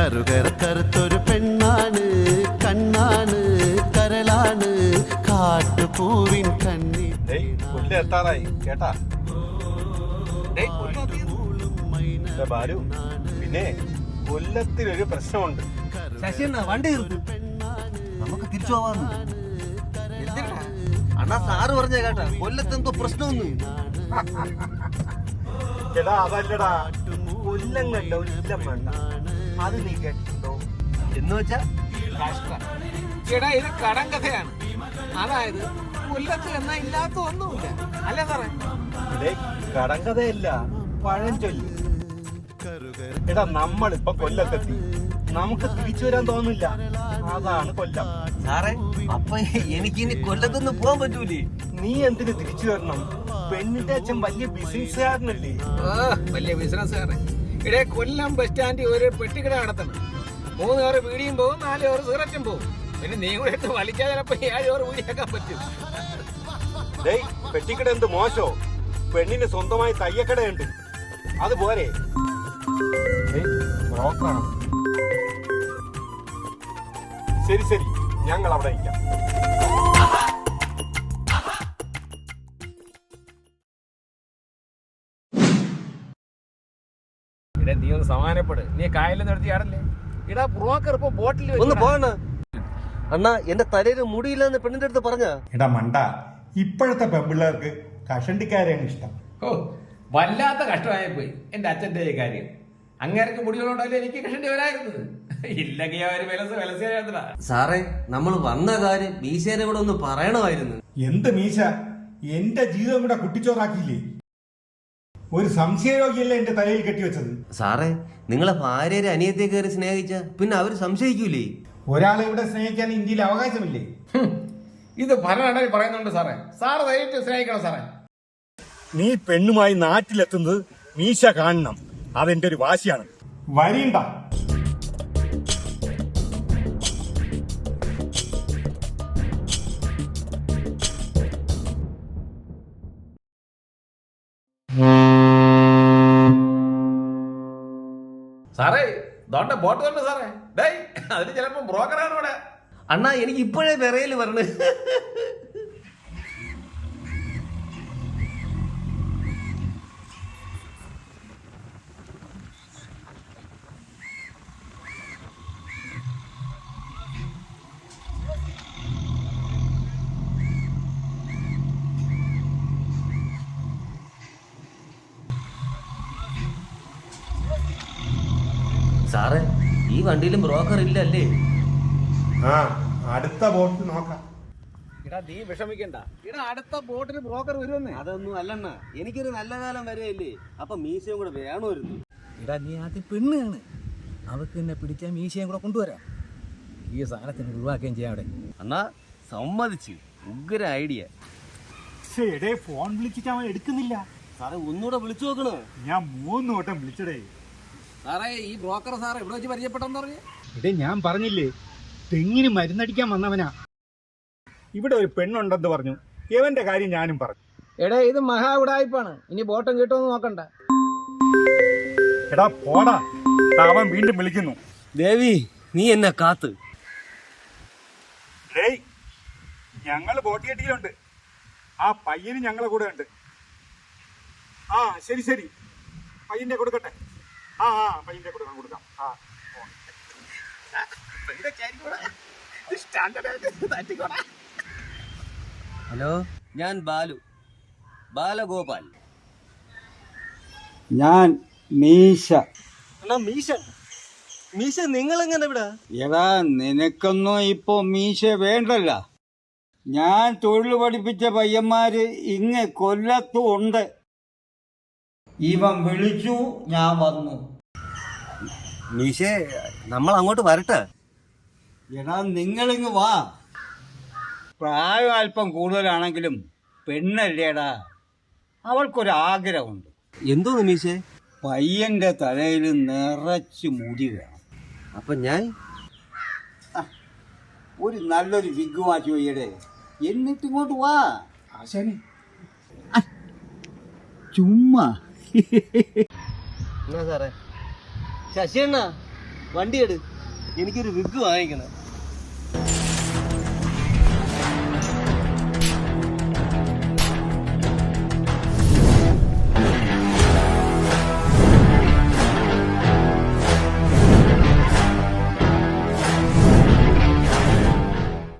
കറുകര കറുത്തൊരു പെണ്ണാണ് കണ്ണാണ് കരളാണ് കാട്ടുപൂവിൻ കണ്ണി. എത്താറായി കേട്ടാ? ബാലു പിന്നെ കൊല്ലത്തിലൊരു പ്രശ്നമുണ്ട്. ശശി വണ്ടി നമുക്ക് തിരിച്ചു പോവാന്ന്. അണ്ണാ സാറ് പറഞ്ഞ കേട്ടാ കൊല്ലത്ത് എന്തോ പ്രശ്നമൊന്നും. എടാ അതല്ലടാ. കൊല്ലം കണ്ട ഒരു വേണ്ട അത് നീ കേട്ടിട്ടുണ്ടോ? എന്ന് വെച്ചാ എടാ ഇത് കടം കഥയാണ്. അതായത് കൊല്ലത്ത് എന്നാ ഇല്ലാത്ത ഒന്നുമില്ല. അല്ലേ സാറേ? കടം കഥയല്ല പഴഞ്ചൊല്ലി എടാ നമ്മളിപ്പൊ കൊല്ലത്തെത്തി. നമുക്ക് തിരിച്ചു വരാൻ തോന്നില്ല അതാണ് കൊല്ലം. സാറേ അപ്പൊ എനിക്ക് ഇനി കൊല്ലത്തൊന്നും പോകാൻ പറ്റൂലേ? നീ എന്തിനു തിരിച്ചു വരണം? പെണ്ണിന്റെ അച്ഛൻ വലിയ ബിസിനസ്സുകാരനല്ലേ വലിയ ബിസിനസ്സുകാരൻ ഇടേ കൊല്ലം ബസ് സ്റ്റാൻഡിൽ ഒരു പെട്ടിക്കട നടത്തണം. മൂന്ന് ആറ് വീടിയും പോകും നാല് ആറ് സിഗരറ്റും പോകും. പിന്നെ നീ കൂടെ എടുത്ത് വലിക്കാൻ ചിലപ്പോ ഏഴ് പേര് വീടിയാക്കാൻ പറ്റും. ഡേയ് പെട്ടിക്കട എന്ത് മോശോ? പെണ്ണിന് സ്വന്തമായി തയ്യക്കടയുണ്ട്. അത് പോരെ. ശരി ശരി. ഞങ്ങൾ അവിടെ നിൽക്കാം ഇടേ നീ ഒന്ന് സമാനപ്പെട് നീ കായലിൽ നിർത്തി ആടല്ലേ ഇടാ ബ്രോക്കർ ഇപ്പൊ ബോട്ടിൽ ഒന്ന് പോകണ അണ്ണാ എന്റെ തലയിൽ മുടിയില്ലെന്ന് പെണ്ണിന്റെ അടുത്ത് പറഞ്ഞ? എടാ മണ്ട. ഇപ്പോഴത്തെ പെമ്പിള്ളേർക്ക് കഷണ്ടിക്കാരെയാണ് ഇഷ്ടം. ഓ വല്ലാത്ത കഷ്ടമായി പോയി എന്റെ അച്ഛന്റെ കാര്യം. അങ്ങേർക്ക് മുടികളുണ്ടല്ലോ എനിക്ക് കഷണ്ടി വരായിരുന്നത്? ഇല്ലെങ്കിൽ അവർ വിലസ് സാറേ നമ്മൾ വന്ന കാര്യം മീശേനെ കൂടെ ഒന്ന് പറയണമായിരുന്നു. എന്ത് മീശ? എന്റെ ജീവിതം കൂടെ കുട്ടിച്ചോറാക്കിയില്ലേ? ഒരു സംശയരോഗിയല്ലേ എന്റെ തലയിൽ കെട്ടിവെച്ചത്? സാറേ നിങ്ങളെ ഭാര്യരെ അനിയത്തെ കയറി സ്നേഹിച്ച പിന്നെ അവർ സംശയിക്കൂലേ? ഒരാളെ ഇവിടെ സ്നേഹിക്കാൻ ഇന്ത്യയിൽ അവകാശമില്ലേ. ഇത് ഭരണഘടന പറയുന്നുണ്ട് സാറേ. സാറ് ധൈര്യം സ്നേഹിക്കണം സാറേ. നീ പെണ്ണുമായി നാട്ടിലെത്തുന്നത് മീശ കാണണം. അതെന്റെ ഒരു വാശിയാണ്. വരീണ്ട. സാറേ ദോണ്ട ബോട്ട് കണ്ടു സാറേ. ഡേയ് അതിന് ചിലപ്പോ ബ്രോക്കറാണ് ഇവിടെ. അണ്ണാ എനിക്ക് ഇപ്പോഴേ വിറയൽ പറഞ്ഞു സാറേ ഈ വണ്ടിയിൽ ബ്രോക്കർ ഇല്ലല്ലേ? ആ അടുത്ത ബോട്ട് നോക്കാം. ഇടാ നീ വിഷമിക്കണ്ട. ഇടാ അടുത്ത ബോട്ടിന് ബ്രോക്കർ വരുമെന്നേ. അതൊന്നും അല്ലണ്ണ. എനിക്കൊരു നല്ല കാലം വരെയല്ലേ അപ്പൊ മീശയും കൂടെ വേണമായിരുന്നു. എടാ നീ ആദ്യം പെണ്ണാണ്. അവർക്ക് എന്നെ പിടിച്ച മീശയും കൂടെ കൊണ്ടുവരാം. ഈ സാധനത്തിന് ഒഴിവാക്കുകയും ചെയ്യാം അവിടെ. അണ്ണാ സമ്മതിച്ച്. ഉഗ്ര ഐഡിയ. ഫോൺ വിളിച്ചിട്ട് അവൻ എടുക്കുന്നില്ല. സാറേ ഒന്നുകൂടെ വിളിച്ചു നോക്കണോ? ഞാൻ മൂന്ന് വട്ടം വിളിച്ചടേ. സാറേ ഈ ബ്രോക്കർ സാർ ഇവിടെ വെച്ച് പരിചയപ്പെട്ടെന്ന് പറഞ്ഞു. ഇതേ ഞാൻ പറഞ്ഞില്ലേ തെങ്ങിന് മരുന്നടിക്കാൻ വന്നവനാ. ഇവിടെ ഒരു പെണ്ണുണ്ടെന്ന് പറഞ്ഞു. ഇവന്റെ കാര്യം ഞാനും പറഞ്ഞു. എടാ ഇത് മഹാ ഉടായ്പാണ്. ഇനി ബോട്ടം കിട്ടുമെന്ന് നോക്കണ്ട. എടാ പോടാ. അവൻ വീണ്ടും വിളിക്കുന്നു. ദേവി നീ എന്നെ കാത്ത്. ഡേയ് ഞങ്ങൾ ബോട്ട് കെട്ടിയിലുണ്ട് ആ പയ്യന് ഞങ്ങളെ കൂടെ ഉണ്ട് ആ ശരി ശരി. പയ്യന്റെ കൊടുക്കട്ടെ. ആ ആ പയ്യന്റെ കൊടുക്കാം കൊടുക്കാം. ആ. ഹലോ ഞാൻ ബാലു. ബാലഗോപാൽ. ഞാൻ മീശ. അണ്ണാ മീശ. മീശ നിങ്ങൾ എങ്ങനെ ഇവിടെ? എടാ നിനക്കൊന്നും ഇപ്പോ മീശ വേണ്ടല്ല. ഞാൻ തൊഴിൽ പഠിപ്പിച്ച പയ്യന്മാര് ഇങ്ങ് കൊല്ലത്തും ഉണ്ട് ഇവൻ വിളിച്ചു ഞാൻ വന്നു. മീശ നമ്മൾ അങ്ങോട്ട് വരട്ടെ. എടാ നിങ്ങളിങ്ങ് വാ. പ്രായം അല്പം കൂടുതലാണെങ്കിലും പെണ്ണല്ലേടാ. അവൾക്കൊരാഗ്രഹമുണ്ട്. എന്തോ നിമീഷേ പയ്യന്റെ തലയിൽ നിറച്ച് മുടി വേണം. അപ്പൊ ഞാൻ? ഒരു നല്ലൊരു വിഗ് മാറ്റി വയ്യടെ. എന്നിട്ട് ഇങ്ങോട്ട് വാ. ചുമ്മാ. എന്നാ സാറേ? ശശി അണ്ണ വണ്ടി എടു. എനിക്കൊരു വിഗ് വാങ്ങിക്കണം.